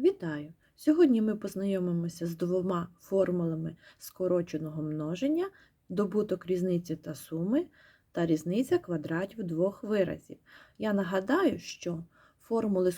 Вітаю! Сьогодні ми познайомимося з двома формулами скороченого множення, добуток різниці та суми та різниця квадратів двох виразів. Я нагадаю, що формули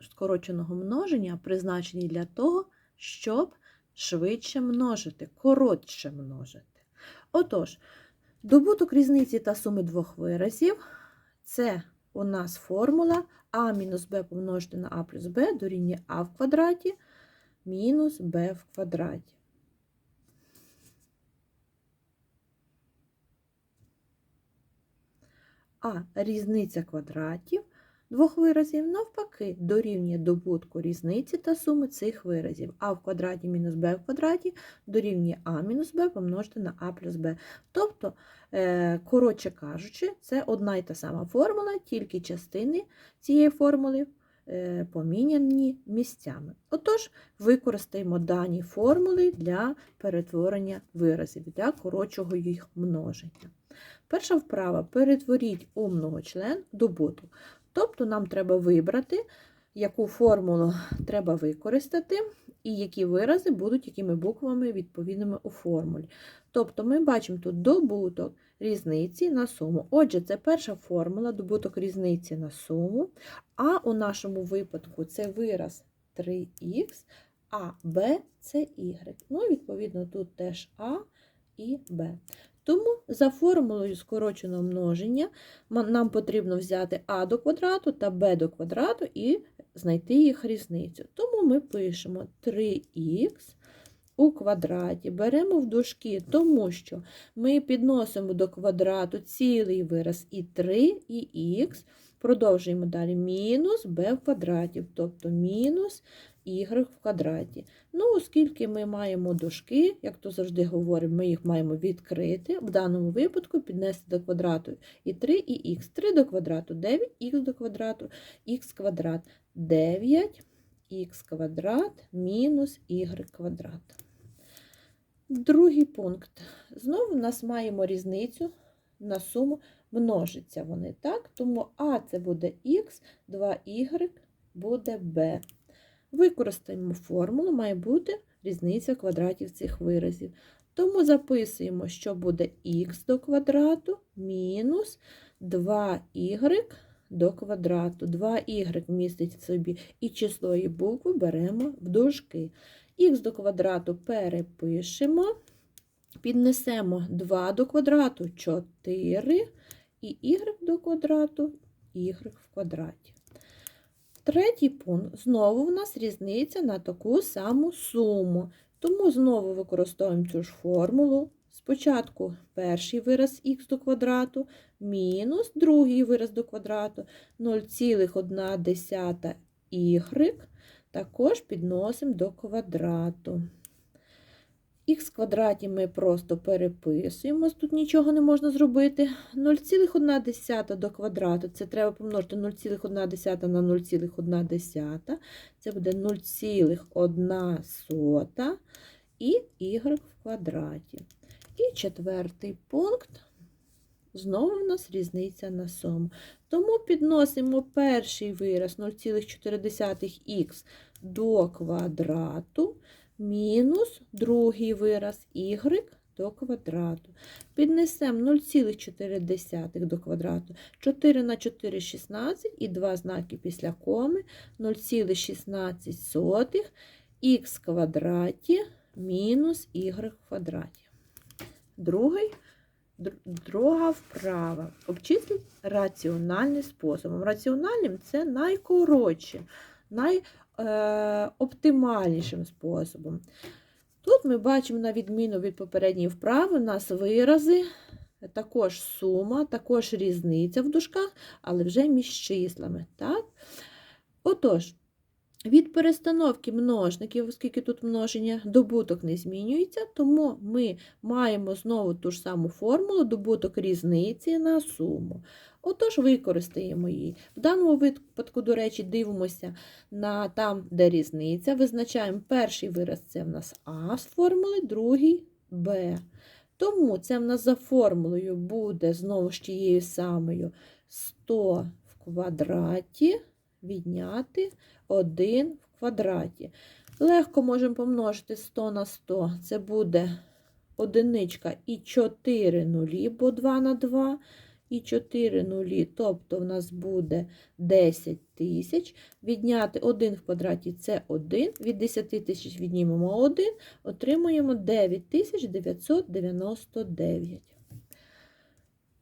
скороченого, множення призначені для того, щоб швидше множити, коротше множити. Отож, добуток різниці та суми двох виразів це у нас формула а мінус b помножити на а плюс b дорівнює а в квадраті мінус b в квадраті. А різниця квадратів двох виразів навпаки дорівнює добутку різниці та суми цих виразів. а в квадраті мінус b в квадраті дорівнює а мінус b помножити на а плюс b. Тобто, е, коротше кажучи, це одна й та сама формула, тільки частини цієї формули е, поміняні місцями. Отож, використаємо дані формули для перетворення виразів, для коротшого їх множення. Перша вправа перетворіть у многочлен добуток. Тобто нам треба вибрати, яку формулу треба використати, і які вирази будуть якими буквами відповідними у формулі. Тобто ми бачимо тут добуток різниці на суму. Отже, це перша формула добуток різниці на суму, а у нашому випадку це вираз 3х, а b це y. Ну, відповідно, тут теж А і Б. Тому за формулою скороченого множення нам потрібно взяти а до квадрату та b до квадрату і знайти їх різницю. Тому ми пишемо 3х у квадраті, беремо в дужки, тому що ми підносимо до квадрату цілий вираз і 3, і х, продовжуємо далі. Мінус b в квадраті, тобто мінус y в квадраті. Ну, оскільки ми маємо дужки, як то завжди говоримо, ми їх маємо відкрити, в даному випадку піднести до квадрату і 3, і х. 3 до квадрату 9, х до квадрату, х квадрат 9, х квадрат мінус y квадрат. Другий пункт. Знову в нас маємо різницю на суму, множиться вони, так? Тому А це буде х, 2y буде b. Використаємо формулу, має бути різниця квадратів цих виразів. Тому записуємо, що буде х до квадрату мінус 2y до квадрату. 2y містить в собі і число, і букву беремо в дужки. Х до квадрату перепишемо, піднесемо 2 до квадрату 4 і y до квадрату y в квадраті. Третій пункт. Знову в нас різниця на таку саму суму. Тому знову використовуємо цю ж формулу. Спочатку перший вираз х до квадрату, мінус другий вираз до квадрату 0,1 y також підносимо до квадрату. Х квадраті ми просто переписуємо, тут нічого не можна зробити. 0,1 до квадрату, це треба помножити 0,1 на 0,1. Це буде 0,1 і y в квадраті. І четвертий пункт. Знову в нас різниця на суму. Тому підносимо перший вираз 0,4х до квадрату мінус другий вираз y до квадрату. Піднесемо 0,4 до квадрату. 4 на 4 – 16 і два знаки після коми 0,16 х квадраті мінус y квадраті. Другий Друга вправа. Обчисліть раціональним способом. Раціональним це найкоротше, найоптимальнішим е, способом. Тут ми бачимо, на відміну від попередньої вправи, у нас вирази, також сума, також різниця в дужках, але вже між числами. Так? Отож, від перестановки множників, оскільки тут множення, добуток не змінюється, тому ми маємо знову ту ж саму формулу добуток різниці на суму. Отож, використаємо її. В даному випадку, до речі, дивимося на там, де різниця. Визначаємо перший вираз це в нас А з формули, другий Б. Тому це в нас за формулою буде знову ж тією самою 100 в квадраті відняти 1 в квадраті. Легко можемо помножити 100 на 100. Це буде одиничка і 4 нулі, бо 2 на 2, і 4 нулі, тобто в нас буде 10 тисяч. Відняти 1 в квадраті це 1. Від 10 тисяч віднімемо 1, отримуємо 9999.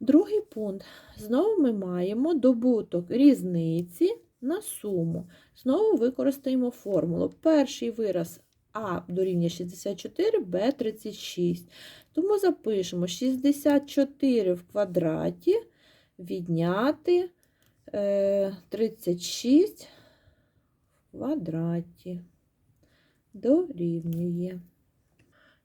Другий пункт. Знову ми маємо добуток різниці на суму. Знову використаємо формулу. Перший вираз А дорівнює 64, Б 36. Тому запишемо 64 в квадраті відняти е, 36 в квадраті. Дорівнює.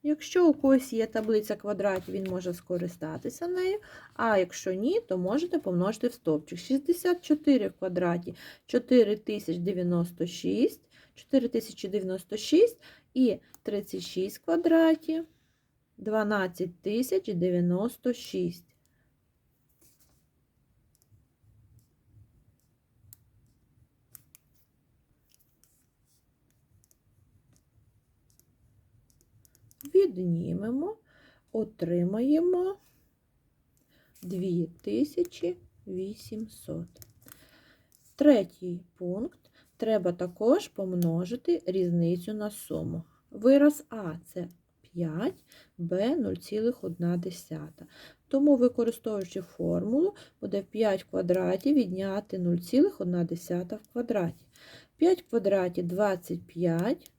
Якщо у когось є таблиця квадратів, він може скористатися нею, а якщо ні, то можете помножити в стовпчик. 64 в квадраті 4096, 4096 і 36 в квадраті 12096. Віднімемо, отримаємо 2800. Третій пункт. Треба також помножити різницю на суму. Вираз А це 5, Б 0,1. Тому, використовуючи формулу, буде 5 в квадраті відняти 0,1 в квадраті. 5 в квадраті 25.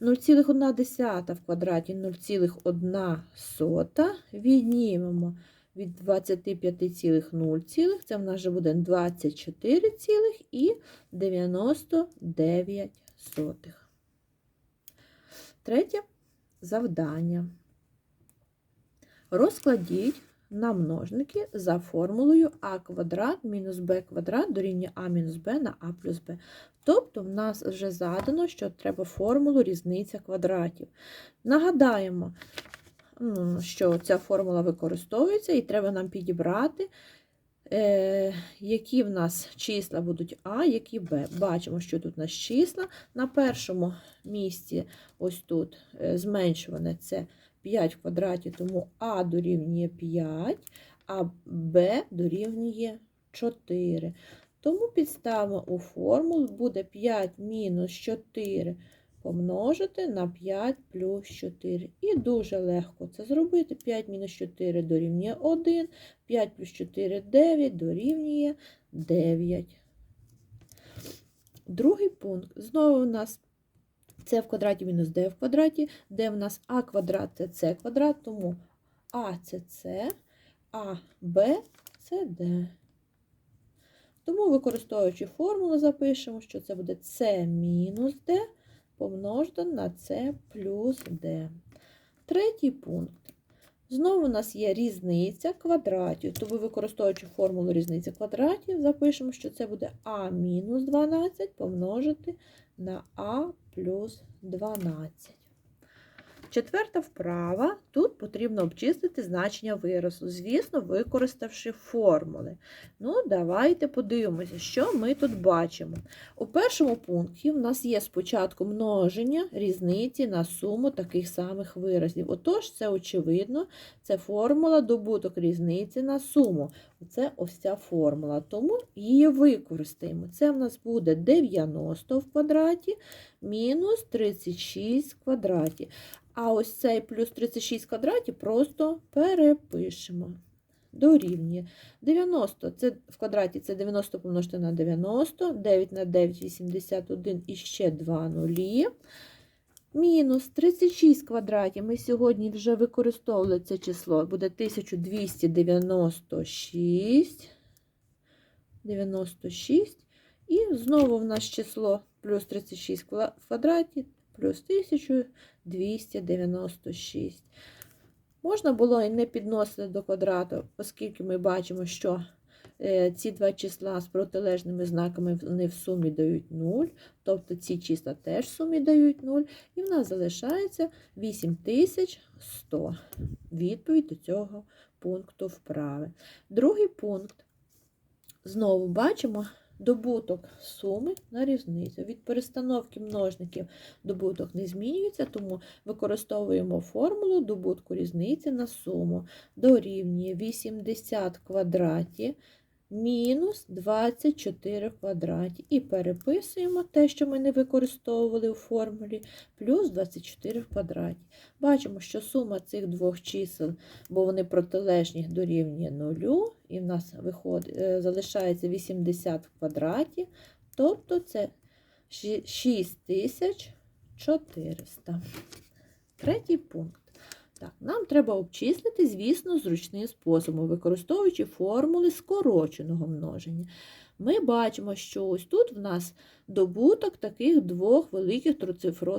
0,1 в квадраті 0,1 віднімемо від 25,0, це в нас вже буде 24,99. Третє завдання. Розкладіть на множники за формулою а квадрат мінус б квадрат дорівнює а мінус б на а плюс б. Тобто в нас вже задано, що треба формулу різниця квадратів. Нагадаємо, що ця формула використовується, і треба нам підібрати, е, які в нас числа будуть А, які Б. Бачимо, що тут у нас числа. На першому місці, ось тут, е, зменшуване це 5 в квадраті, тому А дорівнює 5, а Б дорівнює 4. Тому підставимо у формулу буде 5 мінус 4 помножити на 5 плюс 4. І дуже легко це зробити. 5 мінус 4 дорівнює 1, 5 плюс 4 9 дорівнює 9. Другий пункт. Знову у нас С в квадраті мінус d в квадраті, де в нас а квадрат це С квадрат, тому А це С, а Б це d. Тому, використовуючи формулу, запишемо, що це буде С мінус d помножити на С плюс d. Третій пункт. Знову у нас є різниця квадратів, тому, використовуючи формулу різниці квадратів, запишемо, що це буде а мінус 12 помножити на а плюс 12. Четверта вправа. Тут потрібно обчистити значення виразу, звісно, використавши формули. Ну, давайте подивимося, що ми тут бачимо. У першому пункті в нас є спочатку множення різниці на суму таких самих виразів. Отож, це очевидно, це формула добуток різниці на суму. Це ось ця формула, тому її використаємо. Це в нас буде 90 в квадраті мінус 36 в квадраті. А ось цей плюс 36 квадратів просто перепишемо. Дорівнює. 90 це в квадраті це 90 помножити на 90, 9 на 9 81 і ще 2 нулі. Мінус 36 квадратів. Ми сьогодні вже використовували це число. Буде 1296. 96. І знову в нас число плюс 36 в квадраті плюс 1296. Можна було і не підносити до квадрату, оскільки ми бачимо, що е, ці два числа з протилежними знаками вони в сумі дають 0, тобто ці числа теж в сумі дають 0, і в нас залишається 8100. Відповідь до цього пункту вправи. Другий пункт. Знову бачимо добуток суми на різницю. Від перестановки множників добуток не змінюється, тому використовуємо формулу добутку різниці на суму. Дорівнює 80 в квадраті мінус 24 в квадраті. І переписуємо те, що ми не використовували у формулі, плюс 24 в квадраті. Бачимо, що сума цих двох чисел, бо вони протилежні, дорівнює 0, і в нас виходить, е, залишається 80 в квадраті, тобто це 6400. Третій пункт. Так, нам треба обчислити, звісно, зручним способом, використовуючи формули скороченого множення. Ми бачимо, що ось тут в нас добуток таких двох великих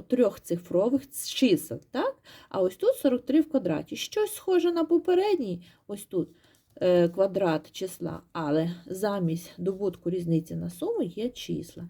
трьохцифрових чисел. Так? А ось тут 43 в квадраті. Щось схоже на попередній, ось тут е, квадрат числа, але замість добутку різниці на суму є числа.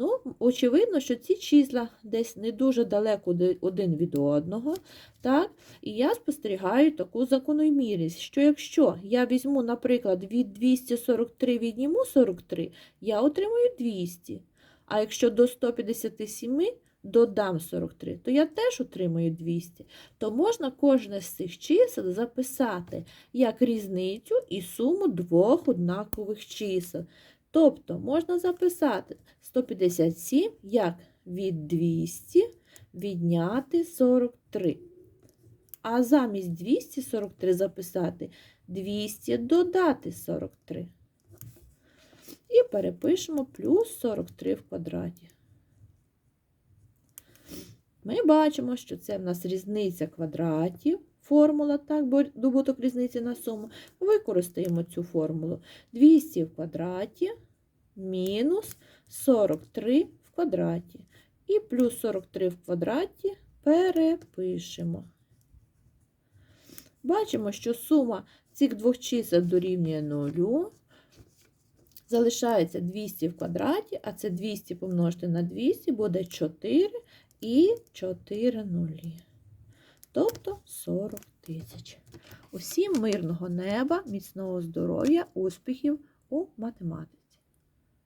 Ну, очевидно, що ці числа десь не дуже далеко один від одного. Так? І я спостерігаю таку закономірність, що якщо я візьму, наприклад, від 243 відніму 43, я отримую 200. А якщо до 157 додам 43, то я теж отримую 200. То можна кожне з цих чисел записати як різницю і суму двох однакових чисел. Тобто можна записати 157 як від 200 відняти 43. А замість 243 записати 200 додати 43. І перепишемо плюс 43 в квадраті. Ми бачимо, що це в нас різниця квадратів. Формула, так, бо добуток різниці на суму. Використаємо цю формулу. 200 в квадраті мінус 43 в квадраті. І плюс 43 в квадраті перепишемо. Бачимо, що сума цих двох чисел дорівнює 0. Залишається 200 в квадраті, а це 200 помножити на 200 буде 4 і 4 нулі. Тобто 40 тисяч. Усім мирного неба, міцного здоров'я, успіхів у математиці.